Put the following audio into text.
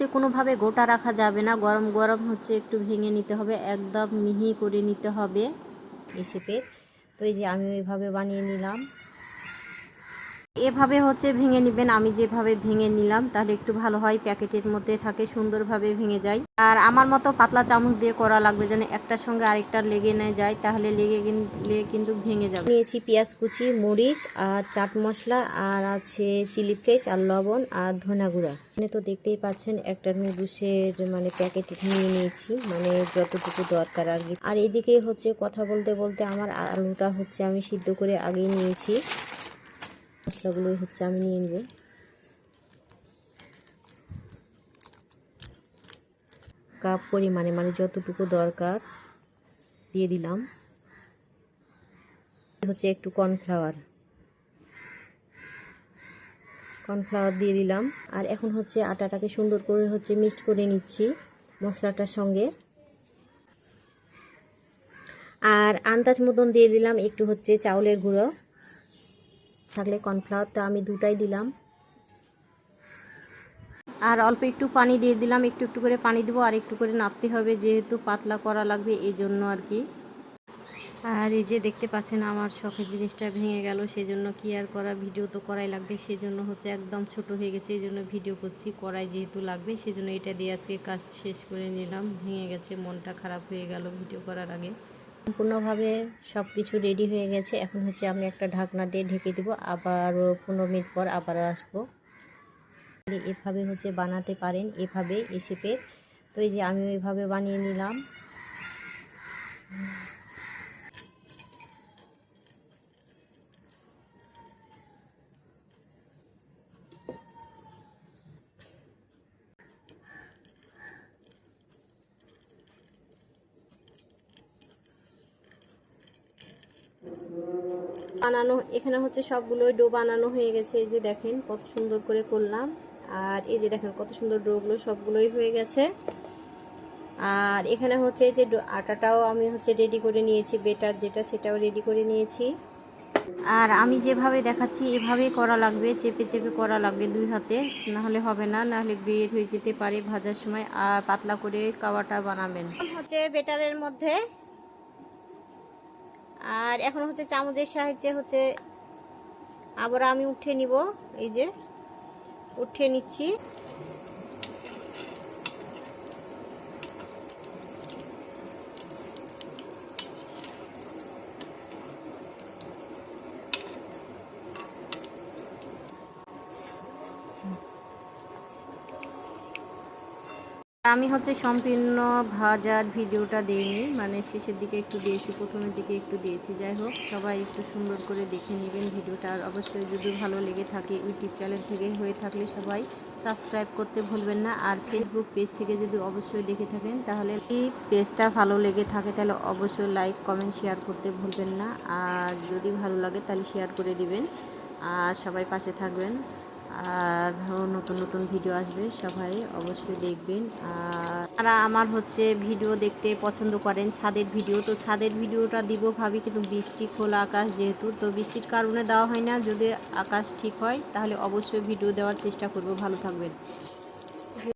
বলতে কোনোভাবে গোটা রাখা যাবে না। গরম গরম হচ্ছে একটু ভেঙে নিতে হবে, একদম মিহি করে নিতে হবে। এই তো এই যে আমি ওইভাবে বানিয়ে নিলাম। এভাবে হচ্ছে ভেঙে নেবেন, আমি যেভাবে ভেঙে নিলাম তাহলে একটু ভালো হয়, প্যাকেটের মধ্যে থাকে, সুন্দরভাবে ভেঙে যায়। আর আমার মতো পাতলা চামচ দিয়ে করা লাগবে যেন একটার সঙ্গে আরেকটা লেগে না যায়, তাহলে লেগে কিন্তু ভেঙে যাবে। নিয়েছি পেঁয়াজ কুচি, মরিচ আর চাট মশলা আর আছে চিলি ফ্লেক্স আর লবণ আর ধনা গুঁড়া। এখানে তো দেখতেই পাচ্ছেন একটা নুডলসের মানে প্যাকেট নিয়ে নিয়েছি মানে যতটুকু দরকার আর কি। আর এদিকে হচ্ছে কথা বলতে বলতে আমার আলুটা হচ্ছে আমি সিদ্ধ করে আগেই নিয়েছি। মশলাগুলো হচ্ছে আমি নিয়ে নেব। কাপ পরিমাণে মানে যতটুকু দরকার, দিয়ে দিলাম। হচ্ছে একটু কর্নফ্লাওয়ার। কর্নফ্লাওয়ার দিয়ে দিলাম। আর এখন হচ্ছে আটাটাকে সুন্দর করে হচ্ছে মিক্সড করে নিচ্ছি মশলাটার সঙ্গে। আর আন্দাজ মতন দিয়ে দিলাম একটু হচ্ছে চাউলের গুঁড়ো। থাকলে কর্নফ্লাওয়ার কর্নফ্লাওয়ারটা আমি দুটাই দিলাম। আর অল্প একটু পানি দিয়ে দিলাম, একটু একটু করে পানি দেবো, আর একটু করে নাড়তে হবে, যেহেতু পাতলা করা লাগবে এই জন্য আর কি। আর এই যে দেখতে পাচ্ছেন, আমার শখের জিনিসটা ভেঙে গেল সেই জন্য কি আর করা, ভিডিও তো করাই লাগবে সেই জন্য হচ্ছে একদম ছোট হয়ে গেছে, এই জন্য ভিডিও করছি করাই যেহেতু লাগবে সেই জন্য এটা দিয়ে আজকে কাজ শেষ করে নিলাম, ভেঙে গেছে, মনটা খারাপ হয়ে গেল ভিডিও করার আগে। সম্পূর্ণভাবে সব কিছু রেডি হয়ে গেছে। এখন হচ্ছে আমি একটা ঢাকনা দিয়ে ঢেকে দেবো। আবার পনেরো মিনিট পর আবার আসব। এভাবে হচ্ছে বানাতে পারেন, এভাবে এসে পে তো এই যে আমি এভাবে বানিয়ে নিলাম। বানানো, এখানে হচ্ছে সবগুলোই ডো বানানো হয়ে গেছে। এই যে দেখেন কত সুন্দর করে করলাম। আর এই যে দেখেন কত সুন্দর ডোগুলো সবগুলোই হয়ে গেছে। আর এখানে হচ্ছে যে আটাটাও আমি হচ্ছে রেডি করে নিয়েছি, বেটার যেটা সেটাও রেডি করে নিয়েছি। আর আমি যেভাবে দেখাচ্ছি এভাবেই করা লাগবে, চেপে চেপে করা লাগবে দুই হাতে। নাহলে হবে না, নাহলে বের হয়ে যেতে পারে ভাজার সময়। আর পাতলা করে কাওয়াটা বানাবেন। হচ্ছে বেটারের মধ্যে আর এখন হচ্ছে চামচের সাহায্যে হচ্ছে আবার আমি উঠে নিব এই যে উঠে নিচ্ছি। আমি হচ্ছে সম্পূর্ণ ভাজার ভিডিওটা দিইনি। মানে শেষের দিকে একটু দিয়েছি, প্রথমের দিকে একটু দিয়েছি। যাই হোক, সবাই একটু সুন্দর করে দেখে নেবেন ভিডিওটা। আর অবশ্যই যদি ভালো লেগে থাকে ইউটিউব চ্যানেল থেকে হয়ে থাকলে সবাই সাবস্ক্রাইব করতে ভুলবেন না। আর ফেসবুক পেজ থেকে যদি অবশ্যই দেখে থাকেন, তাহলে এই পেজটা ভালো লেগে থাকে, তাহলে অবশ্যই লাইক কমেন্ট শেয়ার করতে ভুলবেন না। আর যদি ভালো লাগে, তাহলে শেয়ার করে দিবেন। আর সবাই পাশে থাকবেন। আর নতুন নতুন ভিডিও আসবে, সবাই অবশ্যই দেখবেন। আর তারা আমার হচ্ছে ভিডিও দেখতে পছন্দ করেন, ছাদের ভিডিও তো ছাদের ভিডিওটা দিব ভাবি, কিন্তু বৃষ্টি খোলা আকাশ যেহেতু, তো বৃষ্টির কারণে দেওয়া হয় না। যদি আকাশ ঠিক হয়, তাহলে অবশ্যই ভিডিও দেওয়ার চেষ্টা করব। ভালো থাকবেন।